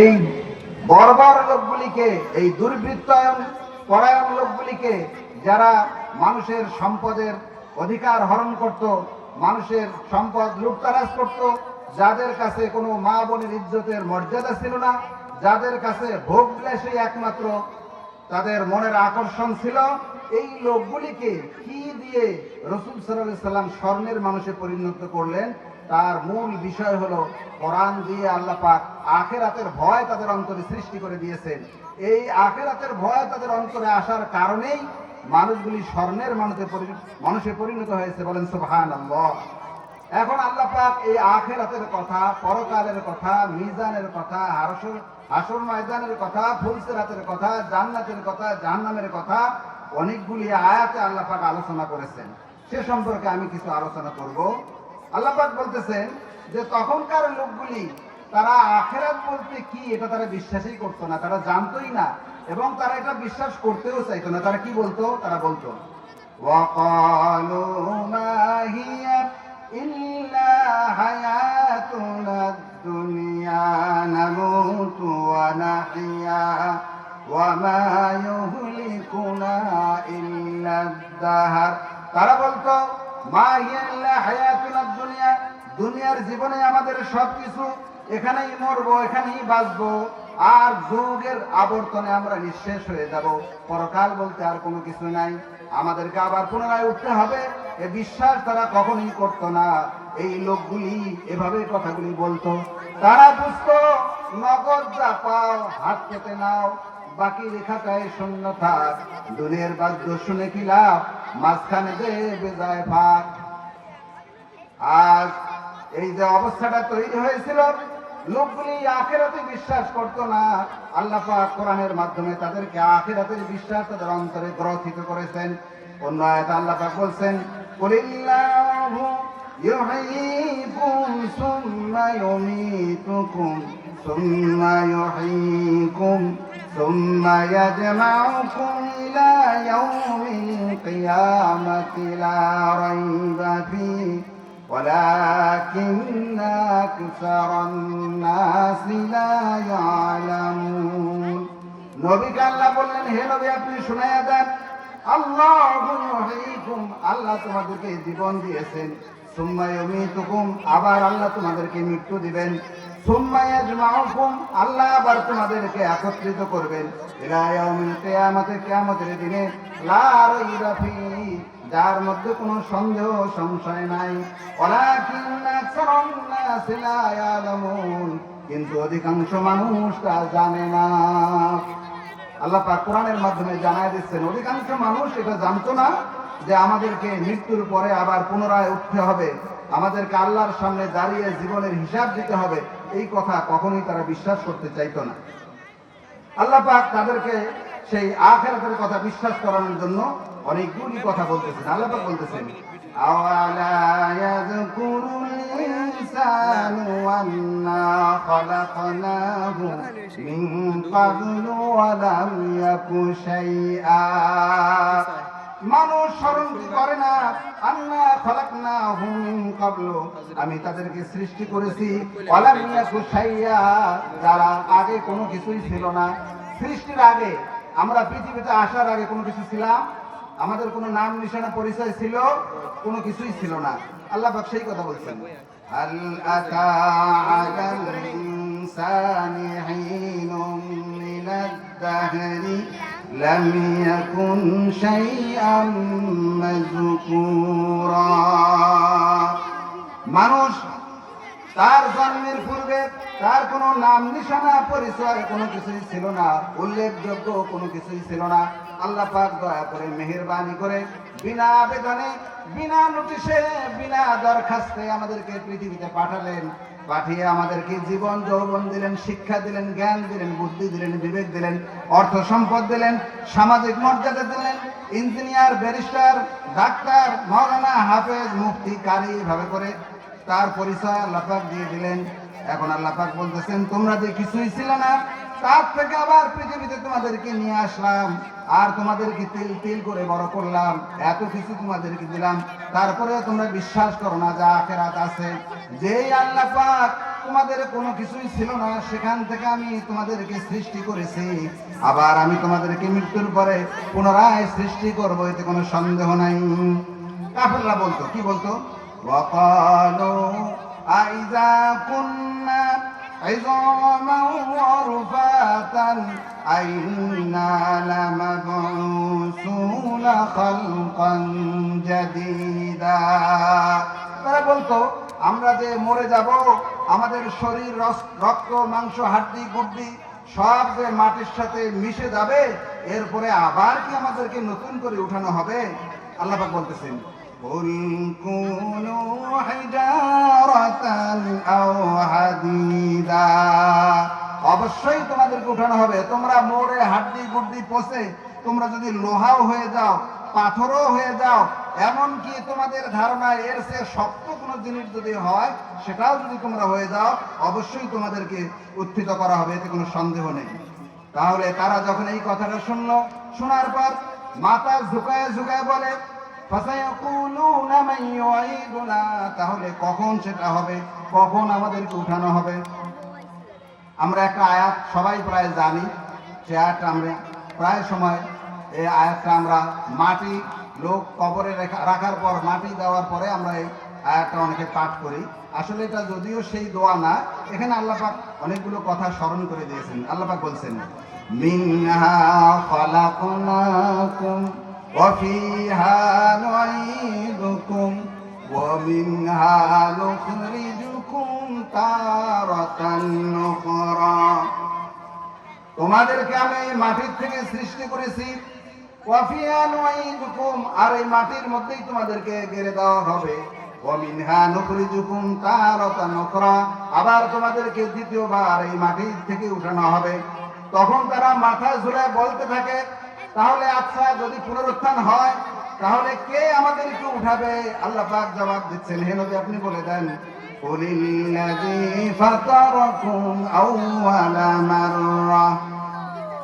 এই বর্বর লোকগুলিকে, এই দুর্বৃত্তায়ন পরায়ণ লোকগুলিকে যারা মানুষের সম্পদের অধিকার হরণ করত, মানুষের সম্পদ লুটতারাজ করত, যাদের কাছে কোনো মা বোনের ইজ্জতের মর্যাদা ছিল না, যাদের কাছে ভোগ বিলাসই একমাত্র তাদের মনের আকর্ষণ ছিল, এই লোকগুলিকে কি দিয়ে রসুল সাল্লাহ সাল্লাম স্বর্ণের মানুষে পরিণত করলেন? তার মূল বিষয় হলো কোরআন দিয়ে আল্লাহ পাক আখেরাতের ভয় তাদের অন্তরে সৃষ্টি করে দিয়েছেন। এই আখেরাতের ভয় তাদের অন্তরে আসার কারণেই মানুষগুলি স্বর্ণের মানুষে পরি- মানুষে পরিণত হয়েছে বলেন সুবহান এখন আল্লাহ পাক এই আখেরাতের কথা, পরকালের কথা, মিজানের কথা হাসর হাসর ময়দানের কথা, ফুলসেরাতের কথা, জান্নাতের কথা, জাহান্নামের কথা অনেকগুলি আয়াতে আল্লাহ পাক আলোচনা করেছেন। সে সম্পর্কে আমি কিছু আলোচনা করব। আল্লাহ পাক বলতেছেন যে তখনকার লোকগুলি তারা আখেরাত বলতে কি এটা তারা বিশ্বাসই করতো না তারা জানতোই না এবং তারা এটা বিশ্বাস করতেও চাইতো না তারা কি বলতো তারা বলতো وقالوا সবকিছু এখানেই মরবো, এখানেই বাঁচবো। আর যুগের আবর্তনে আমরা নিঃশেষ হয়ে যাব। পরকাল বলতে আর কোনো কিছু নাই। আমাদেরকে আবার পুনরায় উঠতে হবে। এ বিশ্বাস তারা কখনোই করতো না। এই লোকগুলি এভাবে কথাগুলি বলতো। তারা বুঝতো, নগদ যা পাও হাত পেতে নাও, বাকি রেখাটায় শূন্য থাক। দুনের বাদ্য শুনে কি লাভ? মাঝখানে যে বেজায় ভাগ আজ এই যে অবস্থাটা তৈরি হয়েছিল লোকগুলি আখেরাতে বিশ্বাস করত না। আল্লাহ কোরআনের মাধ্যমে তাদেরকে আখেরাতের বিশ্বাস তাদের অন্তরে গ্রথিত করেছেন। অন্য আয়াত আল্লাহ বলছেন, কুলিল্লাহু ولكن أكثر الناس لا يعلمون নবীকে আল্লাহ বললেন হে নবী আপনি শুনাইয়া দেন আল্লাহ আল্লাহ তোমাদেরকে জীবন দিয়েছেন সুম্মায় অমিতুকুম আবার আল্লাহ তোমাদেরকে মৃত্যু দিবেন সুম্মায় আজমাউকুম আল্লাহ আবার তোমাদেরকে একত্রিত করবেন ইলা ইয়াউমিল কিয়ামতে কিয়ামতের দিনে লা রাইবা ফীহি যার মধ্যে কোনো সন্দেহ সংশয় নাই। কিন্তু অধিকাংশ মানুষ তা জানে না। আল্লাহ পাক কোরআনের মাধ্যমে জানাই দিচ্ছেন, অধিকাংশ মানুষ এটা জানতো না যে আমাদেরকে মৃত্যুর পরে আবার পুনরায় উঠতে হবে। আমাদেরকে আল্লাহর সামনে দাঁড়িয়ে জীবনের হিসাব দিতে হবে। এই কথা কখনোই তারা বিশ্বাস করতে চাইতো না। আল্লাহ পাক তাদেরকে সেই আখেরাতের কথা বিশ্বাস করানোর জন্য অনেকগুলি কথা বলতেছেন। আল্লাহ বলতেছেন মিন মানুষ স্মরণ করে না, আন্না খলাকনা হুম কাবলু আমি তাদেরকে সৃষ্টি করেছি অলামিয়া কুসাইয়া যারা আগে কোনো কিছুই ছিল না। সৃষ্টির আগে আমরা পৃথিবীতে আসার আগে কোনো কিছু ছিলাম আমাদের কোনো নাম নিশানা পরিচয় ছিল কোনো কিছুই ছিল না আল্লাহ পাক সেই কথা বলছেন হাল আতা আলাল ইনসানি হিনুম মিনাদ দাহরি لم يكن شيئا مذكورا মানুষ তার জন্মের পূর্বে তার কোনো নাম নিশানা, পরিচয় কোনো কিছুই ছিল না, উল্লেখযোগ্য কোনো কিছুই ছিল না। আল্লাহ পাক দয়া করে মেহেরবানি করে বিনা আবেদনে, বিনা নোটিশে, বিনা দরখাস্তে আমাদেরকে পৃথিবীতে পাঠালেন। পাঠিয়ে আমাদেরকে জীবন যৌবন দিলেন, শিক্ষা দিলেন, জ্ঞান দিলেন, বুদ্ধি দিলেন, বিবেক দিলেন, অর্থ সম্পদ দিলেন, সামাজিক মর্যাদা দিলেন, ইঞ্জিনিয়ার, ব্যারিস্টার, ডাক্তার, মৌলানা হাফেজ মুফতি কারি এভাবে করে তার পরিচয় আল্লাপাক দিয়ে দিলেন। এখন আল্লাপাক বলতেছেন, তোমরা যে কিছুই ছিল না, তার থেকে আবার পৃথিবীতে তোমাদেরকে নিয়ে আসলাম। আর তোমাদেরকে তিল তিল করে বড় করলাম। এত কিছু তোমাদেরকে দিলাম। তারপরে তোমরা বিশ্বাস করো না যা আখেরাত আছে। যেই আল্লাহ পাক তোমাদের কোনো কিছুই ছিল না, সেখান থেকে আমি তোমাদেরকে সৃষ্টি করেছি। আবার আমি তোমাদেরকে মৃত্যুর পরে পুনরায় সৃষ্টি করব, এতে কোনো সন্দেহ নাই। কাফেররা বলতো, কি বলতো? وقالوا أئذا كنا عظاما ورفاتا أئنا لمبعوثون خلقا جديدا তারা বলতো আমরা যে মরে যাব আমাদের শরীর রস- রক্ত মাংস হাড্ডি গুড্ডি সব যে মাটির সাথে মিশে যাবে এরপরে আবার কি আমাদেরকে নতুন করে উঠানো হবে আল্লাহ পাক বলতেছেন قل كونوا حجارة أو حديدا অবশ্যই তোমাদেরকে উঠানো হবে তোমরা মোড়ে হাড্ডি গুড্ডি পচে তোমরা যদি লোহাও হয়ে যাও পাথরও হয়ে যাও এমনকি তোমাদের ধারণা এর সে শক্ত কোনো জিনিস যদি হয় সেটাও যদি তোমরা হয়ে যাও অবশ্যই তোমাদেরকে উত্থিত করা হবে এতে কোনো সন্দেহ নেই তাহলে তারা যখন এই কথাটা শুনলো শোনার পর মাথা ঝুঁকায় ঝুঁকায় বলে فَسَيَقُولُونَ مَن يُعِيدُنَا তাহলে কখন সেটা হবে? কখন আমাদেরকে উঠানো হবে? আমরা একটা আয়াত সবাই প্রায় জানি, সে আয়াতটা আমরা প্রায় সময়, এই আয়াতটা আমরা মাটি, লোক কবরে রেখা- রাখার পর, মাটি দেওয়ার পরে আমরা এই আয়াতটা অনেকে পাঠ করি। আসলে এটা যদিও সেই দোয়া না, এখানে আল্লাহ পাক অনেকগুলো কথা স্মরণ করে দিয়েছেন। আল্লাহ পাক বলছেন, মিনহা وفيها نعيدكم ومنها نخرجكم تارة أخرى তোমাদেরকে আমি এই মাটির থেকে সৃষ্টি করেছি ওয়াফিয়া নুঈদুকুম আর এই মাটির মধ্যেই তোমাদেরকে গেড়ে দেওয়া হবে ওয়ামিনহা নুখরিজুকুম তারাতান উখরা আবার তোমাদেরকে দ্বিতীয়বার এই মাটির থেকে উঠানো হবে তখন তারা মাথা ঝুলে বলতে থাকে তাহলে আচ্ছা যদি পুনরুত্থান হয়, তাহলে কে আমাদেরকে উঠাবে? আল্লাহ পাক জবাব দিচ্ছেন, হে নবী, আপনি বলে দেন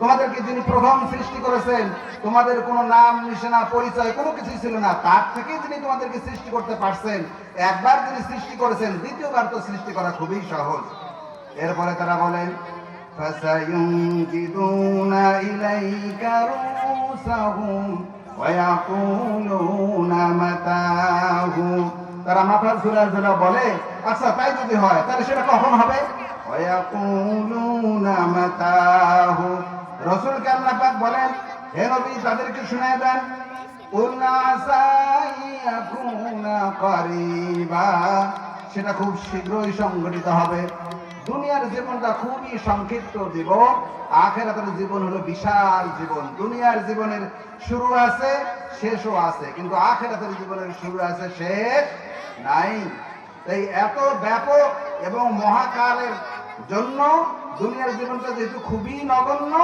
তোমাদেরকে যিনি প্রথম সৃষ্টি করেছেন, তোমাদের কোনো নাম, নিশানা, পরিচয় কোনো কিছুই ছিল না। তার থেকে যিনি তোমাদেরকে সৃষ্টি করতে পারছেন। একবার যিনি সৃষ্টি করেছেন, দ্বিতীয়বার তো সৃষ্টি করা খুবই সহজ। এরপরে তারা বলেন فسينجدون إليك رؤوسهم ويقولون متاه তারা মাথার ঝুলা ঝুলা বলে আচ্ছা তাই যদি হয় তাহলে সেটা কখন হবে ويقولون متاه রসুলকে আল্লাহ পাক বলেন হে নবী তাদেরকে শুনে দেন قل عسى أن يكون قريبا সেটা খুব শীঘ্রই সংঘটিত হবে দুনিয়ার জীবনটা খুবই সংক্ষিপ্ত জীবন, আখেরাতের জীবন হলো বিশাল জীবন। দুনিয়ার জীবনের শুরু আছে, শেষও আছে, কিন্তু আখেরাতের জীবনের শুরু আছে, শেষ নাই। তাই এত ব্যাপক এবং মহাকালের জন্য দুনিয়ার জীবনটা যেহেতু খুবই নগণ্য,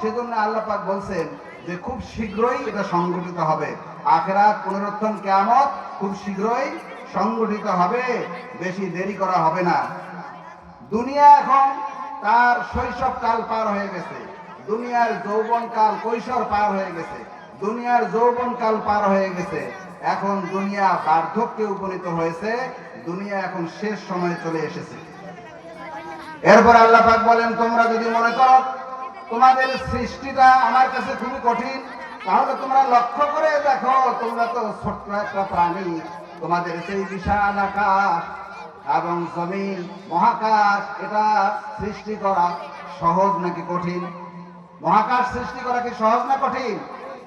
সেজন্য আল্লাহ পাক বলছেন যে খুব শীঘ্রই এটা সংগঠিত হবে। আখেরাত পুনরুত্থান, কেয়ামত খুব শীঘ্রই সংগঠিত হবে, বেশি দেরি করা হবে না। দুনিয়া এখন তার শৈশব কাল পার হয়ে গেছে। দুনিয়ার যৌবন কাল কৈশোর পার হয়ে গেছে। দুনিয়ার যৌবন কাল পার হয়ে গেছে। এখন দুনিয়া বার্ধক্যে উপনীত হয়েছে। দুনিয়া এখন শেষ সময়ে চলে এসেছে। এরপর আল্লাহ পাক বলেন, তোমরা যদি মনে করো তোমাদের সৃষ্টিটা আমার কাছে খুবই কঠিন, তাহলে তোমরা লক্ষ্য করে দেখো তোমরা তো ছোট্ট একটা প্রাণী। তোমাদের সেই বিশাল আকাশ এবং জমিন মহাকাশ এটা সৃষ্টি করা সহজ নাকি কঠিন মহাকাশ সৃষ্টি করা কি সহজ না কঠিন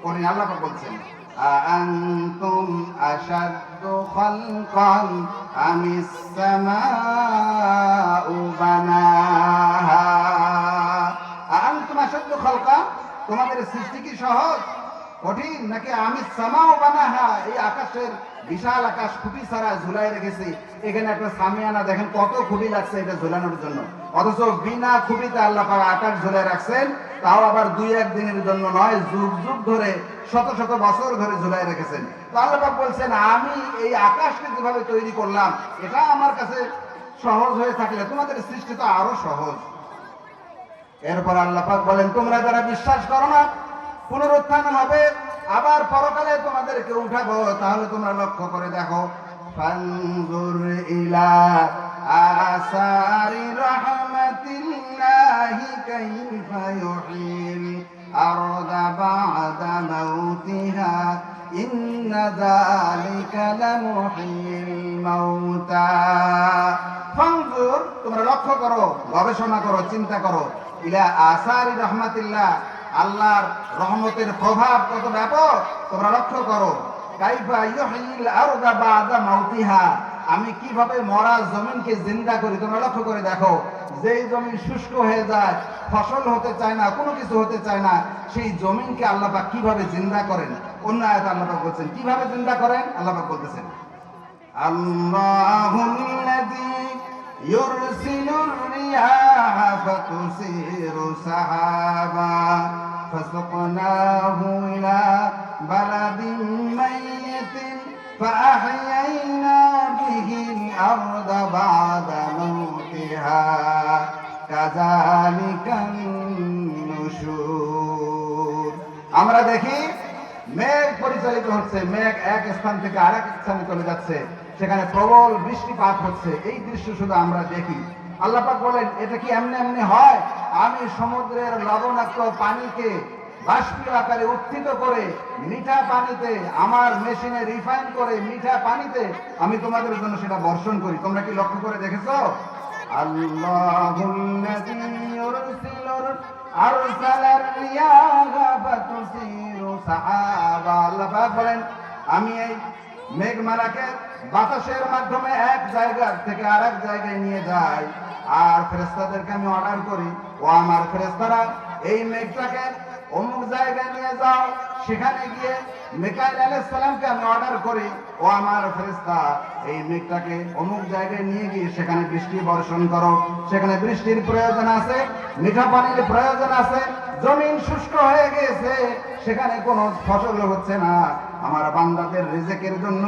কঠিন আল্লাহ পাক বলছেন أأنتم أشد خلقا أم السماء بناها أأنتم أشد خلقا তোমাদের সৃষ্টি কি সহজ কঠিন নাকি আমি সামাও বানাহা এই আকাশের বিশাল আকাশ খুঁটি ছাড়া ঝুলাই রেখেছি। এখানে একটা সামিয়ানা দেখেন কত খুঁটি লাগছে এটা ঝুলানোর জন্য। অথচ বিনা খুঁটিতে আল্লাহ পাক আকাশ ঝুলাই রাখছেন, তাও আবার দুই এক দিনের জন্য নয়, যুগ যুগ ধরে, শত শত বছর ধরে ঝুলাই রেখেছেন। তো আল্লাহ পাক বলছেন, আমি এই আকাশকে যেভাবে তৈরি করলাম, এটা আমার কাছে সহজ হয়ে থাকলে, তোমাদের সৃষ্টি তো আরও সহজ। এরপর আল্লাহ পাক বলেন, তোমরা যারা বিশ্বাস করো না পুনরুত্থান হবে আবার পরকালে তোমাদেরকে উঠাবো তাহলে তোমরা লক্ষ্য করে দেখো ফানজুর ইলা آثار رحمة الله كيف يحيي الأرض بعد موتها إن ذلك لمحيي الموتى ফানজুর তোমরা লক্ষ্য করো গবেষণা করো চিন্তা করো ইলা আসারি রহমাতিল্লাহ আল্লাহর রহমতের প্রভাব কত ব্যাপক, তোমরা লক্ষ্য করো। আমি কীভাবে মরা জমিনকে জিন্দা করি, তোমরা লক্ষ্য করে দেখো। যেই জমিন শুষ্ক হয়ে যায়, ফসল হতে চায় না, কোনো কিছু হতে চায় না, সেই জমিনকে আল্লাপাক কীভাবে জিন্দা করেন? অন্য আয়াত আল্লাপাক বলছেন, কীভাবে জিন্দা করেন? আল্লাপাক বলতেছেন আল্লাহ الذي يرسل الرياح فتثير سحابا فسقناه إلى بلد ميت فأحيينا به الأرض بعد موتها كذلك النشور আমরা দেখি মেঘ পরিচালিত হচ্ছে মেঘ এক স্থান থেকে আরেক স্থানে চলে যাচ্ছে সেখানে প্রবল বৃষ্টিপাত হচ্ছে এই দৃশ্য শুধু আমরা দেখি আল্লাপাক বলেন, এটা কি এমনি এমনি হয়? আমি সমুদ্রের লবণাক্ত পানিকে বাষ্পীয় আকারে উত্থিত করে মিঠা পানিতে, আমার মেশিনে রিফাইন করে মিঠা পানিতে আমি তোমাদের জন্য সেটা বর্ষণ করি। তোমরা কি লক্ষ্য করে দেখেছ? আল্লাহ বলেন, আমি এই মেঘমালাকে বাতাসের মাধ্যমে এক জায়গা থেকে আরেক জায়গায় নিয়ে যাই আর ফেরেশতাদেরকে আমি অর্ডার করি, ও আমার ফেরেশতারা, এই মেঘটাকে অমুক জায়গায় নিয়ে যাও। সেখানে গিয়ে মিকাইল আলাইহিস সালামকে আমি অর্ডার করি, ও আমার ফেরেশতা, এই মেঘটাকে অমুক জায়গায় নিয়ে গিয়ে সেখানে বৃষ্টি বর্ষণ করো। সেখানে বৃষ্টির প্রয়োজন আছে, মিঠা পানির প্রয়োজন আছে, জমিন শুষ্ক হয়ে গেছে সেখানে কোনো ফসল হচ্ছে না। আমার বান্দাদের রেজেকের জন্য